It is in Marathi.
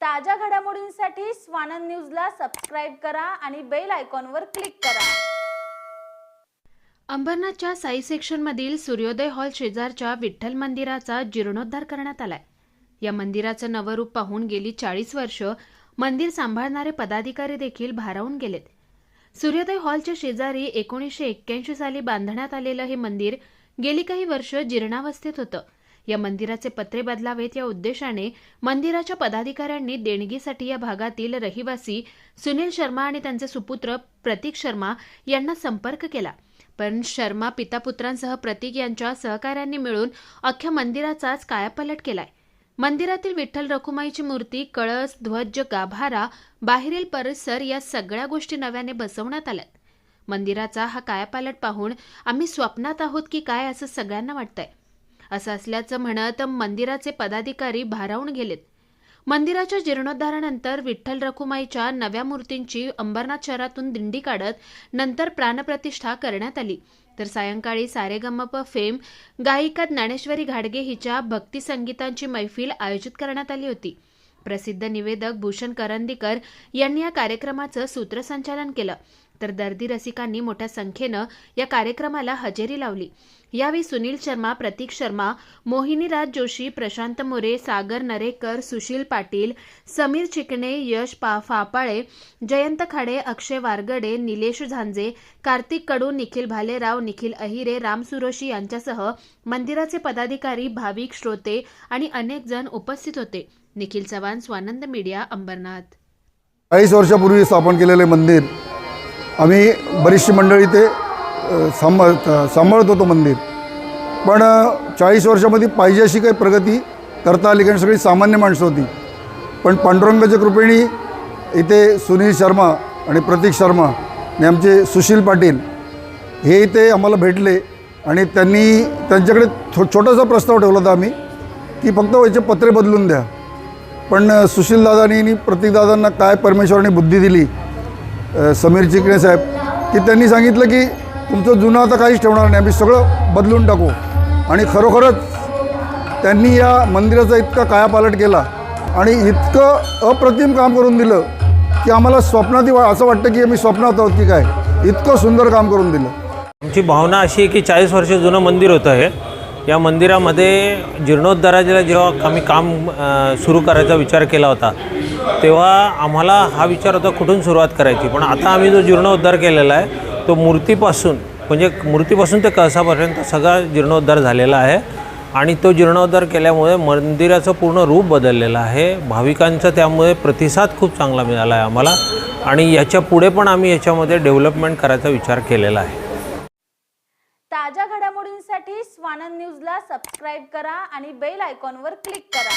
ताज्या घडामोडींसाठी स्वानंद न्यूजला सबस्क्राईब करा आणि बेल आयकॉनवर क्लिक करा. अंबरनाथच्या साई सेक्शनमधील सूर्योदय हॉल शेजारच्या विठ्ठल मंदिराचा जीर्णोद्धार करण्यात आलाय. या मंदिराचं नवरूप पाहून गेली चाळीस वर्ष मंदिर सांभाळणारे पदाधिकारी देखील भारावून गेलेत. सूर्योदय हॉलच्या शेजारी एकोणीसशे एक्क्याऐंशी साली बांधण्यात आलेलं हे मंदिर गेली काही वर्ष जीर्णावस्थेत होतं. या मंदिराचे पत्रे बदलावेत या उद्देशाने मंदिराच्या पदाधिकाऱ्यांनी देणगीसाठी या भागातील रहिवासी सुनील शर्मा आणि त्यांचे सुपुत्र प्रतीक शर्मा यांना संपर्क केला. पण शर्मा पितापुत्रांसह प्रतीक यांच्या सहकाऱ्यांनी मिळून अख्ख्या मंदिराचाच कायापलट केलाय. मंदिरातील विठ्ठल रखुमाईची मूर्ती कळस ध्वज गाभारा बाहेरील परिसर या सगळ्या गोष्टी नव्याने बसवण्यात आल्यात. मंदिराचा हा कायापालट पाहून आम्ही स्वप्नात आहोत की काय असं सगळ्यांना वाटतंय. असं असल्याचं म्हणत मंदिराचे पदाधिकारी भारावून गेलेत. मंदिराच्या जीर्णोद्धारानंतर विठ्ठल रखुमाईच्या नव्या मूर्तींची अंबरनाथ शहरातून दिंडी काढत नंतर प्राणप्रतिष्ठा करण्यात आली. तर सायंकाळी सारेगमप फेम गायिका ज्ञानेश्वरी घाडगे हिच्या भक्ती संगीतांची मैफिल आयोजित करण्यात आली होती. प्रसिद्ध निवेदक भूषण करंदीकर यांनी या कार्यक्रमाचं सूत्रसंचालन केलं. तर दर्दी रसिकांनी मोठ्या संख्येनं या कार्यक्रमाला हजेरी लावली. यावेळी सुनील शर्मा प्रतीक शर्मा मोहिनीराज जोशी प्रशांत मोरे सागर नरेकर सुशील पाटील समीर चिकणे यश पा फापाळे जयंत खाडे अक्षय वारगडे निलेश झांजे कार्तिक कडू निखिल भालेराव निखिल अहिरे राम सुरोशी यांच्यासह मंदिराचे पदाधिकारी भाविक श्रोते आणि अनेक जण उपस्थित होते. निखिल चव्हाण स्वानंद मीडिया अंबरनाथ. चाळीस वर्षापूर्वी स्थापन केलेले मंदिर आम्ही बरीचशी मंडळी ते सांभाळ सांभाळत होतो मंदिर. पण चाळीस वर्षामध्ये पाहिजे अशी काही प्रगती करता आली कारण सगळी सामान्य माणसं होती. पण पांडुरंगाच्या कृपेणी इथे सुनील शर्मा आणि प्रतीक शर्मा आणि आमचे सुशील पाटील हे इथे आम्हाला भेटले आणि त्यांनी त्यांच्याकडे छो छोटासा प्रस्ताव ठेवला होता आम्ही की फक्त याचे पत्रे बदलून द्या. पण सुशीलदादांनी आणि प्रतीकदादांना काय परमेश्वराने बुद्धी दिली समीर चिकणे साहेब की त्यांनी सांगितलं की तुमचं जुनं आता काहीच ठेवणार नाही आम्ही सगळं बदलून टाकू. आणि खरोखरच त्यांनी या मंदिराचा इतका कायापालट केला आणि इतकं अप्रतिम काम करून दिलं की आम्हाला स्वप्नातही वा- असं वाटतं की आम्ही स्वप्नात आहोत की काय इतकं सुंदर काम करून दिलं. आमची भावना अशी आहे की चाळीस वर्ष जुनं मंदिर होतं हे. या मंदिरामध्ये जीर्णोद्धाराला जेव्हा आम्ही काम सुरू करायचा विचार केला होता तेव्हा आम्हाला हा विचार होता कुठून सुरुवात करायची? पण आता आम्ही जो जीर्णोद्धार केलेला आहे तो मूर्तीपासून म्हणजे मूर्तीपासून ते कळसापर्यंत सगळा जीर्णोद्धार झालेला आहे. आणि तो जीर्णोद्धार केल्यामुळे मंदिराचं पूर्ण रूप बदललेलं आहे. भाविकांचा त्यामुळे प्रतिसाद खूप चांगला मिळाला आहे आम्हाला. आणि याच्यापुढे पण आम्ही याच्यामध्ये डेव्हलपमेंट करायचा विचार केलेला आहे. ताज्या स्वानंद न्यूजला सबस्क्राईब करा आणि बेल आयकॉनवर क्लिक करा.